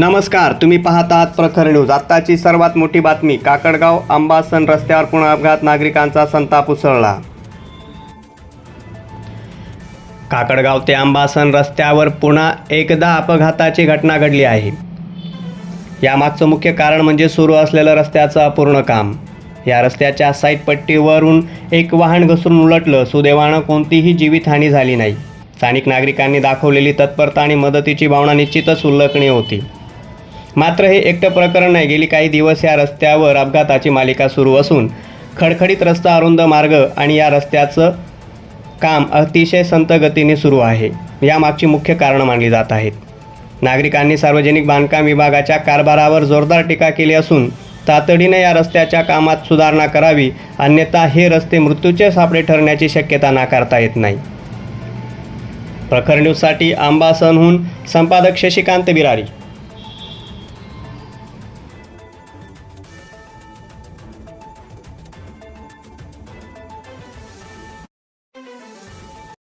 नमस्कार तुम्ही पाहत आहात प्रखर न्यूज. आत्ताची सर्वात मोठी बातमी काकडगाव आंबासन रस्त्यावर पुन्हा अपघात नागरिकांचा संताप उसळला. काकडगाव ते आंबासन रस्त्यावर पुन्हा एकदा अपघाताची घटना घडली आहे. यामागचं मुख्य कारण म्हणजे सुरू असलेलं रस्त्याचं अपूर्ण काम. या रस्त्याच्या साईड पट्टीवरून एक वाहन घसरून उलटलं. सुदैवानं कोणतीही जीवितहानी झाली नाही. स्थानिक नागरिकांनी दाखवलेली तत्परता आणि मदतीची भावना निश्चितच उल्लेखनीय होती. मात्र हे एकटं प्रकरण नाही. गेली काही दिवस या रस्त्यावर अपघाताची मालिका सुरू असून खडखडीत रस्ता अरुंद मार्ग आणि या रस्त्याचं काम अतिशय संत गतीने सुरू आहे. यामागची मुख्य कारणं मानली जात आहेत. नागरिकांनी सार्वजनिक बांधकाम विभागाच्या कारभारावर जोरदार टीका केली असून तातडीने या रस्त्याच्या कामात सुधारणा करावी अन्यथा हे रस्ते मृत्यूचे सापडे ठरण्याची शक्यता नाकारता येत नाही. प्रखर न्यूजसाठी आंबासनहून संपादक शशिकांत बिरारी.